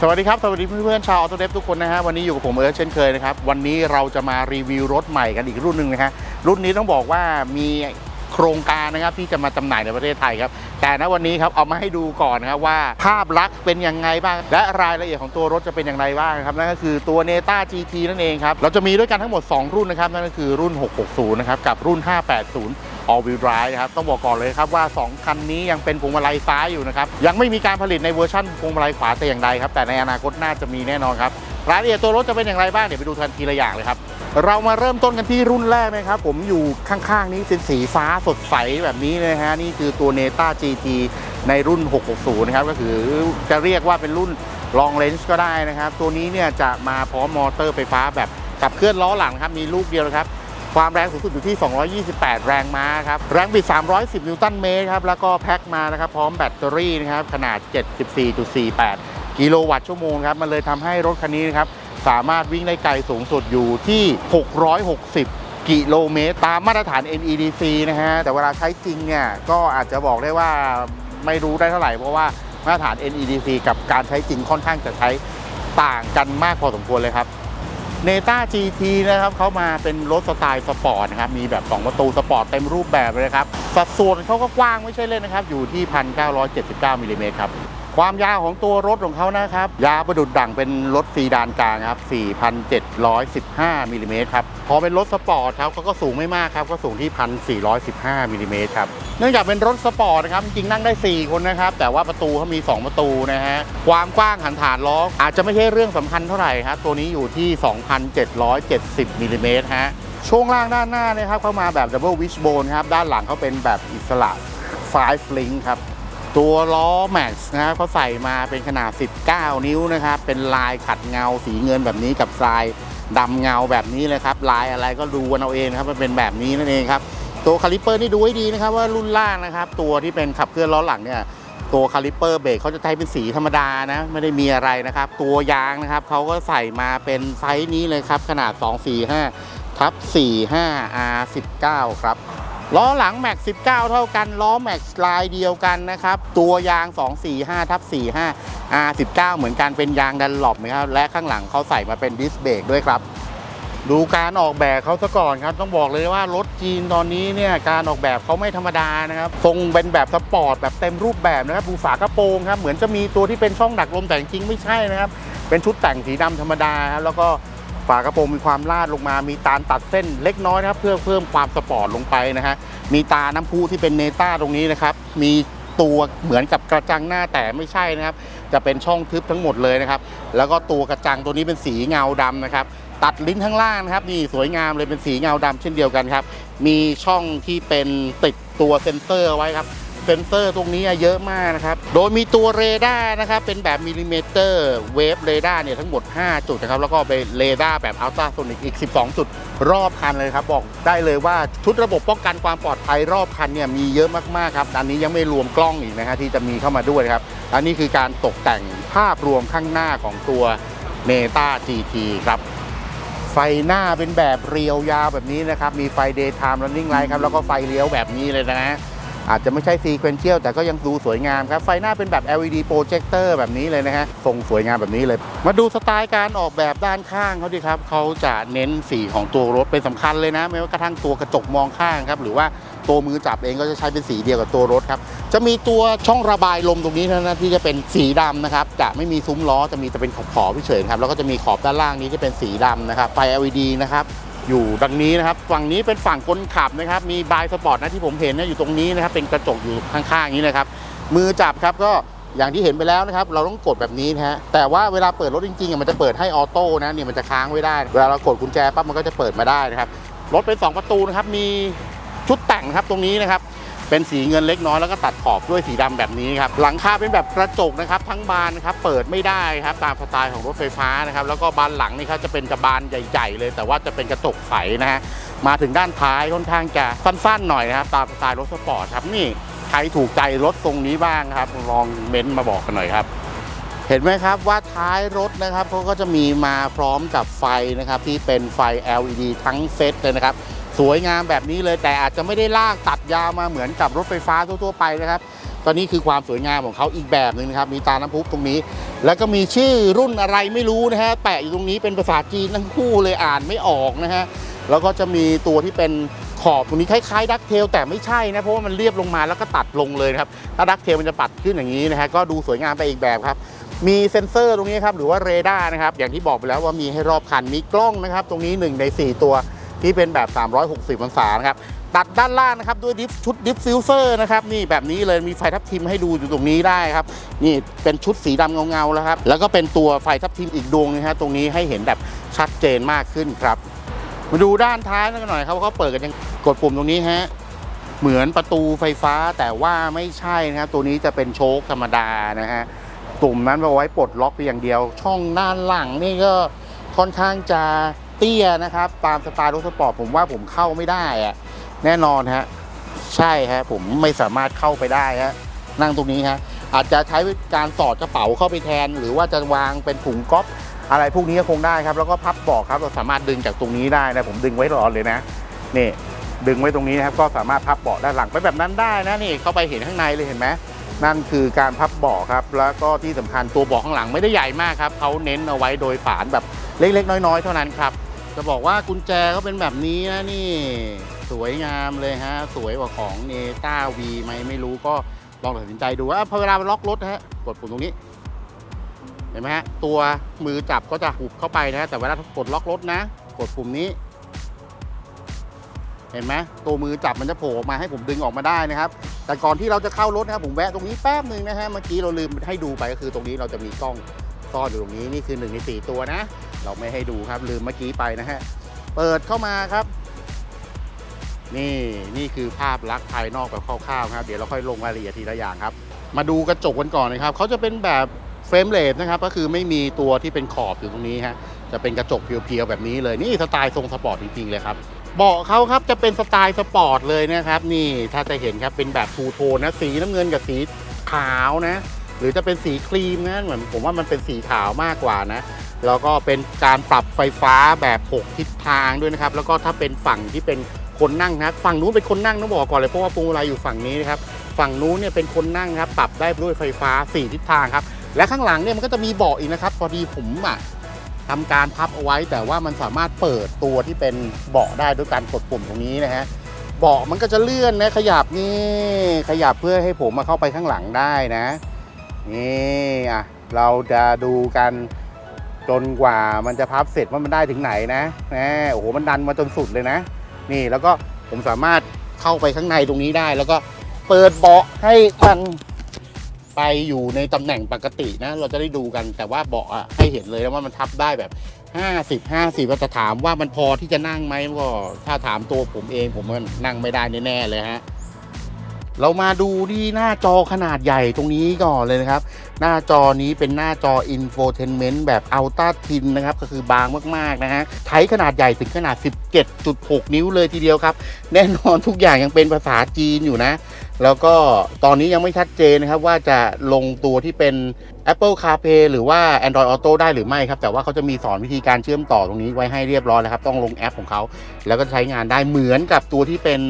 สวัสดีครับ สวัสดีเพื่อนๆชาวออโตเดฟทุกคนนะฮะวันนี้อยู่กับผมเอิร์ธเช่นเคยนะครับ วันนี้เราจะมารีวิวรถใหม่กันอีกรุ่นหนึ่งนะฮะรุ่นนี้ต้องบอกว่ามีโครงการนะครับที่จะมาจำหน่ายในประเทศไทยครับ แต่ณวันนี้ครับเอามาให้ดูก่อนนะครับว่าภาพลักษณ์เป็นยังไงบ้าง และรายละเอียดของตัวรถจะเป็นอย่างไรบ้างครับนั่นก็คือตัว Neta GT นั่นเองครับเราจะมีด้วยกันทั้งหมด 2 รุ่นนะครับนั่นก็คือรุ่น 660 นะครับกับรุ่น 580 All Wheel Drive นะครับต้องบอกก่อนเลยครับว่า 2 คันนี้ยังเป็นพวงมาลัยซ้ายอยู่นะครับยังไม่มีการผลิตในเวอร์ชันพวงมาลัยขวาแต่อย่างใดครับแต่ในอนาคตน่าจะมีแน่นอนครับรายละเอียดตัวรถจะเป็นอย่างไรบ้างเดี๋ยวไปดูทันทีละอย่างเลยครับเรามาเริ่มต้นกันที่รุ่นแรกนะครับ ผมอยู่ข้างๆนี้เป็นสีฟ้าสดใสแบบนี้เลยฮะนี่คือตัว Neta GT ในรุ่น 660 นะครับ ก็คือจะเรียกว่าเป็นรุ่น Long Range ก็ได้นะครับ ตัวนี้เนี่ยจะมาพร้อมมอเตอร์ไฟฟ้าแบบขับเคลื่อนล้อหลังครับ มีลูกเดียวนะครับ ความแรงสูงสุดอยู่ที่ 228 แรงม้าครับ แรงบิด 310 นิวตันเมตรครับ แล้วก็แพ็คมานะครับ พร้อมแบตเตอรี่นะครับ ขนาด 74.48 กิโลวัตต์ชั่วโมงครับ มันเลยทำให้รถคันนี้นะครับ สามารถวิ่งได้ไกลสูงสุดอยู่ที่ 660กิโลเมตรตามมาตรฐาน NEDC นะฮะ แต่เวลาใช้จริงเนี่ย ก็อาจจะบอกได้ว่าไม่รู้ได้เท่าไหร่ เพราะว่ามาตรฐาน NEDC กับการใช้จริงค่อนข้างจะใช้ต่างกันมากพอสมควรเลยครับ เนต้า GT นะครับเขามาเป็นรถสไตล์สปอร์ตนะครับ มีแบบ 2 ประตูสปอร์ตเต็มรูปแบบเลยครับ สัดส่วนเขาก็กว้างไม่ใช่เล่นนะครับ อยู่ที่ 1,979มิลลิเมตรครับ ความยาวของตัวรถของเขานะครับ ยาวประดุดดั่งเป็นรถซีดานกลางครับ 4,715มิลลิเมตรครับ พอเป็นรถสปอร์ตครับเขาก็สูงไม่มากครับ ก็สูงที่ 1,415มิลลิเมตรครับ เนื่องจากเป็นรถสปอร์ตนะครับ จริงนั่งได้ 4 คนนะครับ แต่ว่าประตูเขามี 2 ประตูนะฮะ ความกว้างหันฐานล้ออาจจะไม่ใช่เรื่องสำคัญเท่าไหร่ครับ ตัวนี้อยู่ที่ 2,770มิลลิเมตรฮะ ช่วงล่างด้านหน้านะครับเข้ามาแบบ Double Wishbone ครับ ด้านหลังเขาเป็นแบบอิสระ5 Link ครับ ตัวล้อ Max นะครับเขาใส่มาเป็นขนาด 19 นิ้วนะครับ เป็นลายขัดเงาสีเงินแบบนี้กับทรายดำเงาแบบนี้เลยครับ ลายอะไรก็ดูกันเอาเองครับ มันเป็นแบบนี้นั่นเองครับ ตัวคาลิเปอร์นี่ดูให้ดีนะครับว่ารุ่นล่างนะครับ ตัวที่เป็นขับเคลื่อนล้อหลังเนี่ย ตัวคาลิเปอร์เบรกเขาจะใช้เป็นสีธรรมดานะ ไม่ได้มีอะไรนะครับ ตัวยางนะครับเขาก็ใส่มาเป็นไซส์นี้เลยครับ ขนาด 245ทับ 45 R19 ครับ ล้อหลังแม็ก19 เท่ากัน ล้อแม็กลายเดียวกันนะครับ ตัวยาง 245ทับ45 R19 เหมือนกันเป็นยางดันหลบนะครับ และข้างหลังเขาใส่มาเป็นดิสเบรกด้วยครับ ดูการออกแบบเขาซะก่อนครับ ต้องบอกเลยว่ารถจีนตอนนี้เนี่ยการออกแบบเขาไม่ธรรมดานะครับ ทรงเป็นแบบสปอร์ตแบบเต็มรูปแบบนะครับดูฝากระโปรงครับ เหมือนจะมีตัวที่เป็นช่องดักลมแต่จริงไม่ใช่นะครับ เป็นชุดแต่งสีดำธรรมดาครับแล้วก็ ฝากระโปรงมีความลาดลงมา มีตาลตัดเส้นเล็กน้อยนะครับ เพื่อเพิ่มความสปอร์ตลงไปนะฮะ มีตาน้ำพุที่เป็นเนต้าตรงนี้นะครับ มีตัวเหมือนกับกระจังหน้าแต่ไม่ใช่นะครับ จะเป็นช่องทึบทั้งหมดเลยนะครับ แล้วก็ตัวกระจังตัวนี้เป็นสีเงาดำนะครับ ตัดลิ้นข้างล่างนะครับ นี่สวยงามเลยเป็นสีเงาดำเช่นเดียวกันครับ มีช่องที่เป็นติดตัวเซ็นเซอร์ไว้ครับ เซนเซอร์ตรงนี้เยอะมากนะครับ โดยมีตัวเรดาร์นะครับ เป็นแบบมิลลิเมตรเวฟเรดาร์เนี่ยทั้งหมด 5 จุดนะครับ แล้วก็เป็นเรดาร์แบบอัลตราโซนิกอีก 12 จุดรอบคันเลยครับ บอกได้เลยว่าชุดระบบป้องกันความปลอดภัยรอบคันเนี่ยมีเยอะมากๆครับอันนี้ยังไม่รวมกล้องอีกนะฮะที่จะมีเข้ามาด้วยครับ อันนี้คือการตกแต่งภาพรวมข้างหน้าของตัว n e t a GT ครับไฟหน้าเป็นแบบเรียวยาวแบบนี้นะครับ มีไฟ daytime running light ครับ แล้วก็ไฟเลี้ยวแบบนี้เลยนะฮะ อาจจะไม่ใช่ sequential แต่ก็ยังดูสวยงามครับ ไฟหน้าเป็นแบบ LED projector แบบนี้เลยนะฮะทรงสวยงามแบบนี้เลย มาดูสไตล์การออกแบบด้านข้างเขาดิครับเขาจะเน้นสีของตัวรถเป็นสำคัญเลยนะไม่ว่ากระทั่งตัวกระจกมองข้างครับหรือว่าตัวมือจับเองก็จะใช้เป็นสีเดียวกับตัวรถครับ จะมีตัวช่องระบายลมตรงนี้เท่านั้นที่จะเป็นสีดำนะครับ จะไม่มีซุ้มล้อจะมีแต่เป็นขอบขอบเฉยๆครับ แล้วก็จะมีขอบด้านล่างนี้จะเป็นสีดำนะครับ ไฟ LED นะครับ อยู่ดังนี้นะครับฝั่งนี้เป็นฝั่งคนขับนะครับ มีบายสปอร์ตนะที่ผมเห็นนะอยู่ตรงนี้นะครับเป็นกระจกอยู่ข้างๆนี้นะครับ มือจับครับก็อย่างที่เห็นไปแล้วนะครับ เราต้องกดแบบนี้นะฮะแต่ว่าเวลาเปิดรถจริงๆมันจะเปิดให้ออโต้นะเนี่ยมันจะค้างไว้ได้ เวลาเรากดกุญแจปั๊บมันก็จะเปิดมาได้นะครับรถเป็น 2 ประตูนะครับมีชุดแต่งครับตรงนี้นะครับ เป็นสีเงินเล็กน้อยแล้วก็ตัดขอบด้วยสีดำแบบนี้ครับหลังคาเป็นแบบกระจกนะครับทั้งบานนะครับเปิดไม่ได้ครับตามสไตล์ของรถไฟฟ้านะครับแล้วก็บานหลังนี่ครับจะเป็นกระบานใหญ่ๆ เลย แต่ว่าจะเป็นกระจกใสนะฮะมาถึงด้านท้ายค่อนข้างจะสั้นๆหน่อยนะครับตามสไตล์รถสปอร์ตครับนี่ใครถูกใจรถทรงนี้บ้างครับ ลองเม้นต์มาบอกกันหน่อยครับ เห็นไหมครับว่าท้ายรถนะครับเขาก็จะมีมาพร้อมกับไฟนะครับที่เป็นไฟ LED ทั้งเซตเลยนะครับ สวยงามแบบนี้เลยแต่อาจจะไม่ได้ลากตัดยาวมาเหมือนกับรถไฟฟ้าทั่วๆไปนะครับตอนนี้คือความสวยงามของเขาอีกแบบหนึ่งนะครับ มีตาน้ำพุตรงนี้ แล้วก็มีชื่อรุ่นอะไรไม่รู้นะฮะแปะอยู่ตรงนี้เป็นภาษาจีนทั้งคู่เลยอ่านไม่ออกนะฮะแล้วก็จะมีตัวที่เป็นขอบตรงนี้คล้ายๆดักเทลแต่ไม่ใช่นะเพราะว่ามันเรียบลงมาแล้วก็ตัดลงเลยครับถ้าดักเทลมันจะปัดขึ้นอย่างนี้นะฮะก็ดูสวยงามไปอีกแบบครับมีเซ็นเซอร์ตรงนี้ครับหรือว่าเรดาร์นะครับอย่างที่บอกไปแล้วว่ามีให้รอบคันมีกล้องนะครับตรงนี้1ใน4 ตัว ที่เป็นแบบ 360 องศานะครับตัดด้านล่างนะครับด้วยดิฟชุดดิฟฟิวเซอร์นะครับนี่แบบนี้เลยมีไฟทับทิมให้ดูอยู่ตรงนี้ได้ครับนี่เป็นชุดสีดำเงาๆแล้วครับแล้วก็เป็นตัวไฟทับทิมอีกดวงนะฮะตรงนี้ให้เห็นแบบชัดเจนมากขึ้นครับมาดูด้านท้ายกันหน่อยครับว่าเขาเปิดกันยังกดปุ่มตรงนี้ฮะเหมือนประตูไฟฟ้าแต่ว่าไม่ใช่นะครับตัวนี้จะเป็นโชคธรรมดานะฮะตุ่มนั้นเอาไว้ปลดล็อกเพียางเดียว ช่องด้านหลังนี่ก็ค่อนข้างจะ เตี้ยนะครับ ตามสไตล์รถสปอร์ตผมว่าผมเข้าไม่ได้อะแน่นอนฮะใช่ฮะผมไม่สามารถเข้าไปได้ฮะนั่งตรงนี้ฮะอาจจะใช้การสอดกระเป๋าเข้าไปแทน หรือว่าจะวางเป็นถุงก๊อฟอะไรพวกนี้ก็คงได้ครับ แล้วก็พับเบอกครับเราสามารถดึงจากตรงนี้ได้นะผมดึงไว้รอเลยนะนี่ดึงไว้ตรงนี้นะครับก็สามารถพับเบาะด้านหลังไปแบบนั้นได้นะนี่เข้าไปเห็นข้างในเลยเห็นไหมนั่นคือการพับเบาะครับ แล้วก็ที่สำคัญตัวเบาะข้างหลังไม่ได้ใหญ่มากครับเขาเน้นเอาไว้โดยฝานแบบเล็กๆ น้อยๆ เท่านั้นครับ จะบอกว่ากุญแจก็เป็นแบบนี้นะนี่ สวยงามเลยฮะ สวยกว่าของเนต้าวีไหมไม่รู้ก็ลองตัดสินใจดูว่าพอเวลาล็อกรถนะฮะกดปุ่มตรงนี้ เห็นไหมฮะ ตัวมือจับก็จะหุบเข้าไปนะแต่เวลากดล็อกรถนะ กดปุ่มนี้ เห็นไหมตัวมือจับมันจะโผล่ออกมาให้ผมดึงออกมาได้นะครับ แต่ก่อนที่เราจะเข้ารถนะครับผมแวะตรงนี้แป๊บหนึ่งนะฮะเมื่อกี้เราลืมให้ดูไปก็คือตรงนี้เราจะมีกล้องซ่อนอยู่ตรงนี้นี่คือหนึ่งในสี่ตัวนะ เราไม่ให้ดูครับลืมเมื่อกี้ไปนะฮะ เปิดเข้ามาครับ นี่นี่คือภาพลักษณ์ภายนอกแบบคร่าวๆครับ เดี๋ยวเราค่อยลงรายละเอียดทีละอย่างครับ มาดูกระจกกันก่อนนะครับเขาจะเป็นแบบเฟรมเลสนะครับ ก็คือไม่มีตัวที่เป็นขอบอยู่ตรงนี้ฮะจะเป็นกระจกเพียวๆแบบนี้เลยนี่สไตล์ทรงสปอร์ตจริงๆเลยครับเบาะเขาครับจะเป็นสไตล์สปอร์ตเลยนะครับ นี่ถ้าจะเห็นครับเป็นแบบทูโทนนะสีน้ำเงินกับสีขาวนะ หรือจะเป็นสีครีมนะเหมือนผมว่ามันเป็นสีขาวมากกว่านะ แล้วก็เป็นการปรับไฟฟ้าแบบ 6 ทิศทางด้วยนะครับ แล้วก็ถ้าเป็นฝั่งที่เป็นคนนั่งนะฝั่งนู้นเป็นคนนั่งต้องบอกก่อนเลยเพราะว่าพวงมาลัยอยู่ฝั่งนี้นะครับฝั่งนู้นเนี่ยเป็นคนนั่งครับปรับได้ด้วยไฟฟ้า 4 ทิศทางครับและข้างหลังเนี่ยมันก็จะมีเบาะอีกนะครับพอดีผมอะทำการพับเอาไว้แต่ว่ามันสามารถเปิดตัวที่เป็นเบาะได้ด้วยการกดปุ่มตรงนี้นะฮะเบาะมันก็จะเลื่อนนะขยับนี่ขยับเพื่อให้ผมมาเข้าไปข้างหลังได้นะนี่อะเราจะดูกัน จนกว่ามันจะพับเสร็จว่ามันได้ถึงไหนนะนะโอ้โหมันดันมาจนสุดเลยนะ นี่แล้วก็ผมสามารถเข้าไปข้างในตรงนี้ได้ แล้วก็เปิดเบาะให้มันไปอยู่ในตำแหน่งปกตินะ เราจะได้ดูกันแต่ว่าเบาะอะให้เห็นเลยว่ามันทับได้แบบ 50 50ว่าจะถามว่ามันพอที่จะนั่งไหมก็ถ้าถามตัวผมเองผมมันนั่งไม่ได้แน่ๆเลยฮะเรามาดูที่หน้าจอขนาดใหญ่ตรงนี้ก่อนเลยนะครับ หน้าจอนี้เป็นหน้าจอ infotainment แบบ Ultra Thin นะครับ ก็คือบางมาก ๆ นะฮะใช้ขนาดใหญ่ถึงขนาด 17.6 นิ้วเลยทีเดียวครับ แน่นอนทุกอย่างยังเป็นภาษาจีนอยู่นะ แล้วก็ตอนนี้ยังไม่ชัดเจนนะครับ ว่าจะลงตัวที่เป็น Apple CarPlay หรือว่า Android Auto ได้หรือไม่ครับ แต่ว่าเขาจะมีสอนวิธีการเชื่อมต่อตรงนี้ไว้ให้เรียบร้อยแล้วครับ ต้องลงแอปของเขา แล้วก็ใช้งานได้เหมือนกับตัวที่เป็น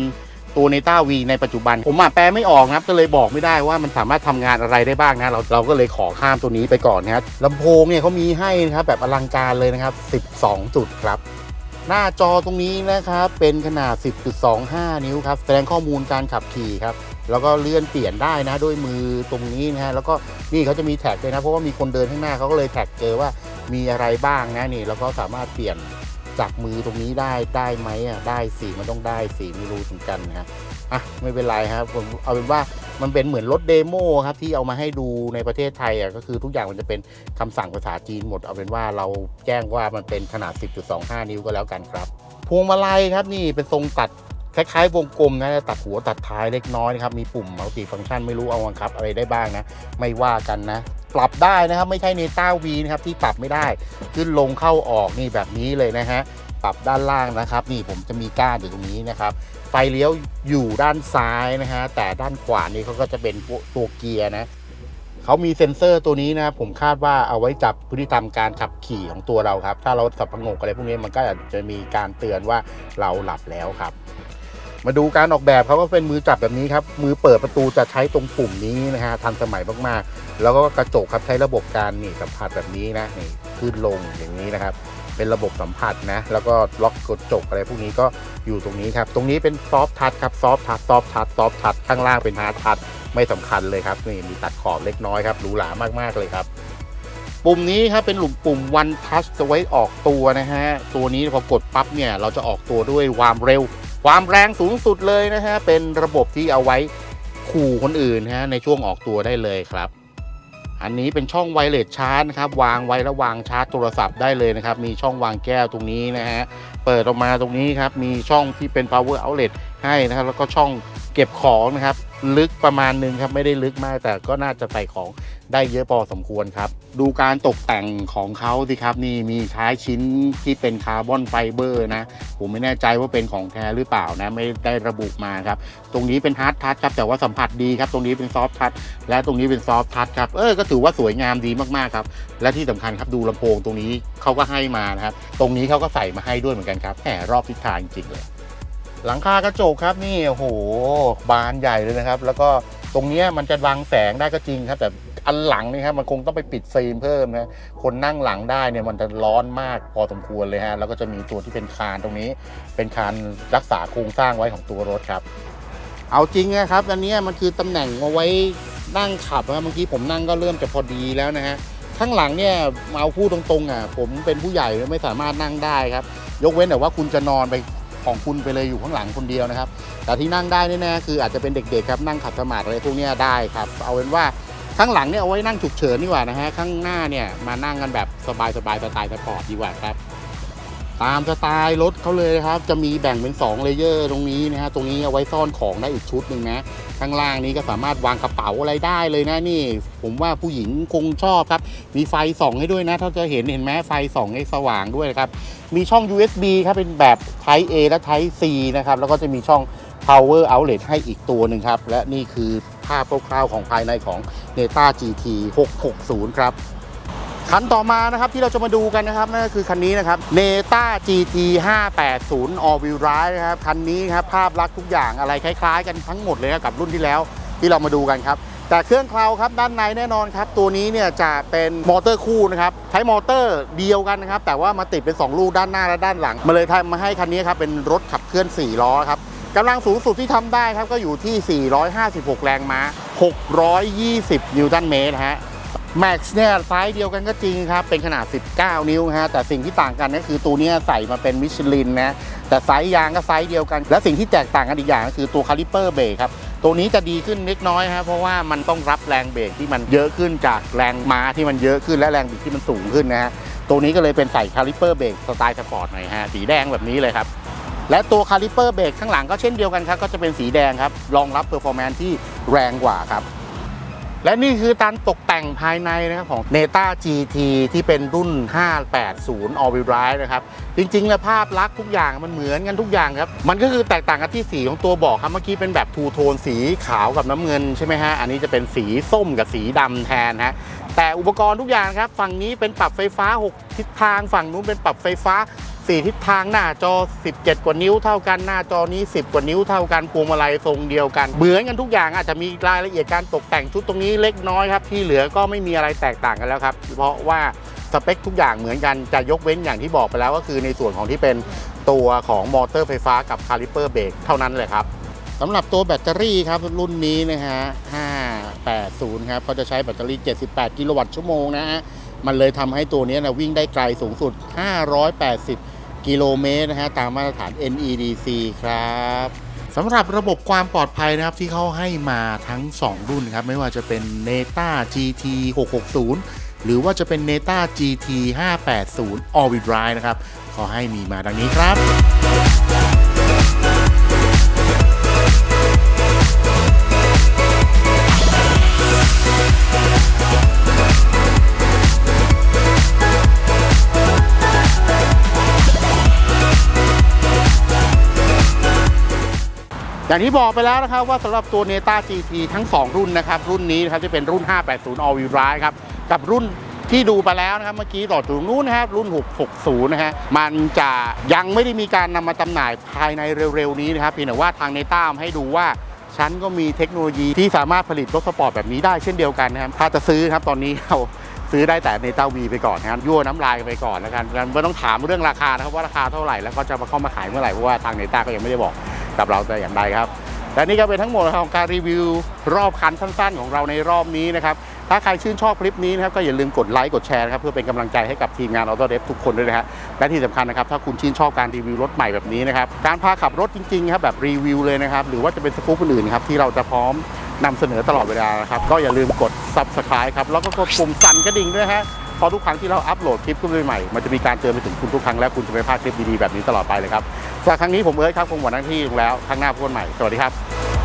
ตัว n นต้าวีในปัจจุบัน ผมอะแปลไม่ออกนะครับก็เลยบอกไม่ได้ว่ามันสามารถทำงานอะไรได้บ้างนะเราเราก็เลยขอข้ามตัวนี้ไปก่อนนะครับลำโพงเนี่ยเขามีให้นะครับแบบอลังการเลยนะครับ 12 จุดครับหน้าจอตรงนี้นะครับเป็นขนาด 10.25 นิ้วครับแสดงข้อมูลการขับขี่ครับแล้วก็เลื่อนเปลี่ยนได้นะด้วยมือตรงนี้นะฮะแล้วก็นี่เขาจะมีแท็กเลยนะเพราะว่ามีคนเดินข้างหน้าเขาก็เลยแท็กเจอว่ามีอะไรบ้างนะนี่แล้วก็สามารถเปลี่ยน จากมือตรงนี้ได้ได้ไหมอะได้สิมันต้องได้สิไม่รู้เหมือนกันนะอะไม่เป็นไรครับผมเอาเป็นว่ามันเป็นเหมือนรถเดโมครับที่เอามาให้ดูในประเทศไทยอะก็คือทุกอย่างมันจะเป็นคำสั่งภาษาจีนหมด เอาเป็นว่าเราแจ้งว่ามันเป็นขนาด 10.25 นิ้วก็แล้วกันครับ พวงมาลัยครับนี่เป็นทรงตัด คล้ายๆวงกลมนะตัดหัวตัดท้ายเล็กน้อยนะครับมีปุ่มมัลติฟังก์ชันไม่รู้เอาวังคับอะไรได้บ้างนะ ไม่ว่ากันนะ ปรับได้นะครับไม่ใช่เนต้าวีนะครับที่ปรับไม่ได้ ขึ้นลงเข้าออกนี่แบบนี้เลยนะฮะปรับด้านล่างนะครับ นี่ผมจะมีก้านอยู่ตรงนี้นะครับ ไฟเลี้ยวอยู่ด้านซ้ายนะฮะแต่ด้านขวานี่เขาก็จะเป็นตัวเกียร์นะเขามีเซ็นเซอร์ตัวนี้นะผมคาดว่าเอาไว้จับพฤติกรรมการขับขี่ของตัวเราครับ ถ้าเราสับประงกอะไรพวกนี้มันก็จะมีการเตือนว่าเราหลับแล้วครับ มาดูการออกแบบเขาก็เป็นมือจับแบบนี้ครับ มือเปิดประตูจะใช้ตรงปุ่มนี้นะฮะทันสมัยมากๆ แล้วก็กระจกครับใช้ระบบการนี่สัมผัสแบบนี้นะนี่ขึ้นลงอย่างนี้นะครับ เป็นระบบสัมผัสนะ แล้วก็ล็อกกระจกอะไรพวกนี้ก็อยู่ตรงนี้ครับ ตรงนี้เป็นซอฟทัชครับซอฟทัชซอฟทัชซอฟทัชข้างล่างเป็นฮาร์ดทัชไม่สำคัญเลยครับนี่มีตัดขอบเล็กน้อยครับหรูหรามากๆเลยครับปุ่มนี้ครับเป็นหลุมปุ่ม one touch จะไว้ออกตัวนะฮะ ตัวนี้พอกดปั๊บเนี่ย เราจะออกตัวด้วยความเร็ว ความแรงสูงสุดเลยนะฮะเป็นระบบที่เอาไว้ขู่คนอื่นนะฮะในช่วงออกตัวได้เลยครับอันนี้เป็นช่องไวเลสชาร์จนะครับวางไว้แล้ววางชาร์จโทรศัพท์ได้เลยนะครับ มีช่องวางแก้วตรงนี้นะฮะเปิดออกมาตรงนี้ครับมีช่องที่เป็น power outlet ให้นะครับแล้วก็ช่องเก็บของนะครับ ลึกประมาณหนึงครับไม่ได้ลึกมาก แต่ก็น่าจะใส่ของได้เยอะพอสมควรครับ ดูการตกแต่งของเขาสิครับนี่มีใช้ชิ้นที่เป็นคาร์บอนไฟเบอร์นะ ผมไม่แน่ใจว่าเป็นของแท้หรือเปล่านะ ไม่ได้ระบุมาครับ ตรงนี้เป็นฮาร์ดทัชครับแต่ว่าสัมผัสดีครับ ตรงนี้เป็นซอฟทัชและตรงนี้เป็นซอฟทัชครับเออก็ถือว่าสวยงามดีมากๆครับ และที่สำคัญครับดูลำโพงตรงนี้เขาก็ให้มานะครับตรงนี้เขาก็ใส่มาให้ด้วยเหมือนกันครับแหมรอบทิศทางจริงเลย หลังคากระจกครับนี่โอ้โหบานใหญ่เลยนะครับ แล้วก็ตรงนี้มันจะบังแสงได้ก็จริงครับ แต่อันหลังนี่ครับมันคงต้องไปปิดฟิล์มเพิ่มนะคนนั่งหลังได้เนี่ยมันจะร้อนมากพอสมควรเลยฮะแล้วก็จะมีตัวที่เป็นคานตรงนี้ เป็นคานรักษาโครงสร้างไว้ของตัวรถครับ เอาจริงนะครับอันนี้มันคือตำแหน่งเอาไว้นั่งขับนะเมื่อกี้ผมนั่งก็เริ่มจะพอดีแล้วนะฮะข้างหลังเนี่ยเอาพูดตรงๆอะผมเป็นผู้ใหญ่ไม่สามารถนั่งได้ครับ ยกเว้นแต่ว่าคุณจะนอนไป ของคุณไปเลยอยู่ข้างหลังคนเดียวนะครับ แต่ที่นั่งได้แน่ๆคืออาจจะเป็นเด็กๆครับนั่งขัดสมาธิอะไรพวกนี้ได้ครับ เอาเป็นว่าข้างหลังเนี่ยเอาไว้นั่งฉุกเฉินดีกว่านะฮะข้างหน้าเนี่ยมานั่งกันแบบสบายๆสไตล์สปอร์ตดีกว่าครับ ตามสไตล์รถเขาเลยครับ จะมีแบ่งเป็น2เลเยอร์ตรงนี้นะฮะตรงนี้เอาไว้ซ่อนของได้อีกชุดหนึ่งนะ ข้างล่างนี้ก็สามารถวางกระเป๋าอะไรได้เลยนะนี่ ผมว่าผู้หญิงคงชอบครับ มีไฟส่องให้ด้วยนะถ้าจะเห็นเห็นไหมไฟส่องให้สว่างด้วยนะครับ มีช่อง USB ครับเป็นแบบ Type A และ Type C นะครับ แล้วก็จะมีช่อง Power Outlet ให้อีกตัวหนึ่งครับ และนี่คือภาพคร่าวๆของภายในของ Neta GT 660 ครับ คันต่อมานะครับที่เราจะมาดูกันนะครับนั่นก็คือคันนี้นะครับ Neta GT 580 All Wheel Drive นะครับคันนี้ครับภาพลักษณ์ทุกอย่างอะไรคล้ายๆ กันทั้งหมดเลยนะกับรุ่นที่แล้วที่เรามาดูกันครับแต่เครื่องเคลาครับด้านในแน่นอนครับตัวนี้เนี่ยจะเป็นมอเตอร์คู่นะครับใช้มอเตอร์เดียวกันนะครับแต่ว่ามาติดเป็น 2 ลูกด้านหน้าและด้านหลังมาเลยทำมาให้คันนี้ครับเป็นรถขับเคลื่อน 4 ล้อครับกำลังสูงสุดที่ทำได้ครับก็อยู่ที่ 456 แรงม้า 620 นิวตันเมตรฮะ แม็กซ์เนี่ยไซส์เดียวกันก็จริงครับ เป็นขนาด 19 นิ้วฮะแต่สิ่งที่ต่างกันก็คือตัวนี้ใส่มาเป็นมิชลินนะแต่ไซส์ยางก็ไซส์เดียวกัน และสิ่งที่แตกต่างกันอีกอย่างก็คือตัวคาลิเปอร์เบรกครับตัวนี้จะดีขึ้นเล็กน้อยครับเพราะว่ามันต้องรับแรงเบรกที่มันเยอะขึ้นจากแรงม้าที่มันเยอะขึ้นและแรงบิดที่มันสูงขึ้นนะฮะตัวนี้ก็เลยเป็นใส่คาลิเปอร์เบรกสไตล์สปอร์ตหน่อยฮะสีแดงแบบนี้เลยครับและตัวคาลิเปอร์เบรกข้างหลังก็เช่นเดียวกันครับก็จะเป็นสีแดงครับรองรับเพอร์ฟอร์แมนที่แรงกว่าครับ และนี่คือการตกแต่งภายในนะครับของ Neta GT ที่เป็นรุ่น 580 All Wheel Drive นะครับ จริงๆแล้วภาพลักษณ์ทุกอย่างมันเหมือนกันทุกอย่างครับ มันก็คือแตกต่างกันที่สีของตัวบอกครับ เมื่อกี้เป็นแบบทูโทนสีขาวกับน้ำเงินใช่ไหมฮะ อันนี้จะเป็นสีส้มกับสีดำแทนฮะ แต่อุปกรณ์ทุกอย่างครับ ฝั่งนี้เป็นปรับไฟฟ้า 6 ทิศทาง ฝั่งนู้นเป็นปรับไฟฟ้า 4 ทิศทางหน้าจอ 17 กว่านิ้วเท่ากันหน้าจอนี้ 10 กว่านิ้วเท่ากันพวงมาลัยทรงเดียวกันเหมือนกันทุกอย่างอาจจะมีรายละเอียดการตกแต่งชุดตรงนี้เล็กน้อยครับที่เหลือก็ไม่มีอะไรแตกต่างกันแล้วครับ เพราะว่าสเปคทุกอย่างเหมือนกันจะยกเว้นอย่างที่บอกไปแล้วก็คือในส่วนของที่เป็นตัวของมอเตอร์ไฟฟ้ากับคาลิเปอร์เบรกเท่านั้นเลยครับสำหรับตัวแบตเตอรี่ครับรุ่นนี้นะฮะ 580 ครับเขาจะใช้แบตเตอรี่ 78 กิโลวัตต์ชั่วโมงนะฮะ มันเลยทำให้ตัวนี้นะวิ่งได้ไกลสูงสุด 580 กิโลเมตรนะฮะ ตามมาตรฐาน NEDC ครับสำหรับระบบความปลอดภัยนะครับที่เขาให้มาทั้ง 2 รุ่นครับ ไม่ว่าจะเป็น Neta GT 660 หรือว่าจะเป็น Neta GT 580 All Wheel Drive นะครับเขาให้มีมาดังนี้ครับ อย่างที่บอกไปแล้วนะครับว่าสำหรับตัว Neta GT ทั้ง 2 รุ่นนะครับ รุ่นนี้นะครับจะเป็นรุ่น 580 All Wheel Drive ครับ กับรุ่นที่ดูไปแล้วนะครับเมื่อกี้ต่อถึงนู้นนะครับรุ่น 660 นะฮะมันจะยังไม่ได้มีการนำมาจำหน่ายภายในเร็วๆ นี้นะครับเพียงแต่ว่าทางในต้าให้ดูว่าฉันก็มีเทคโนโลยีที่สามารถผลิตรถสปอร์ตแบบนี้ได้เช่นเดียวกันนะครับถ้าจะซื้อครับตอนนี้เราซื้อได้แต่ในต้าวีไปก่อนนะครับยั่วน้ำลายไปก่อนแล้วกันไม่ต้องถามเรื่องราคานะครับว่าราคาเท่าไหร่แล้วก็จะมาเข้ามาขายเมื่อไหร่เพราะว่าทางเนต้าก็ยังไม่ได้บอก กับเราแต่อย่างใดครับและนี่ก็เป็นทั้งหมดของการรีวิวรอบคันสั้น ๆ ของเราในรอบนี้นะครับ ถ้าใครชื่นชอบคลิปนี้นะครับก็อย่าลืมกดไลค์กดแชร์นะครับเพื่อเป็นกำลังใจให้กับทีมงานออโต้เดฟทุกคนด้วยนะฮะและที่สำคัญนะครับ ถ้าคุณชื่นชอบการรีวิวรถใหม่แบบนี้นะครับ การพาขับรถจริงๆครับแบบรีวิวเลยนะครับ หรือว่าจะเป็นสกู๊ปอื่นๆครับที่เราจะพร้อมนำเสนอตลอดเวลานะครับ ก็อย่าลืมกด subscribe ครับแล้วก็กดปุ่มสั่นกระดิ่งด้วยนะฮะ เพอทุกครั้งที่เราอัปโหลดคลิปขึ้นใหม่ มันจะมีการเตือนไปถึงคุณทุกครั้งและคุณจะไม่พลาดคลิปดีๆแบบนี้ตลอดไปเลยครับสำหรับครั้งนี้ผมเอิร์ธครับคงหมดหน้าที่ลงแล้วครั้งหน้าพบกันใหม่สวัสดีครับ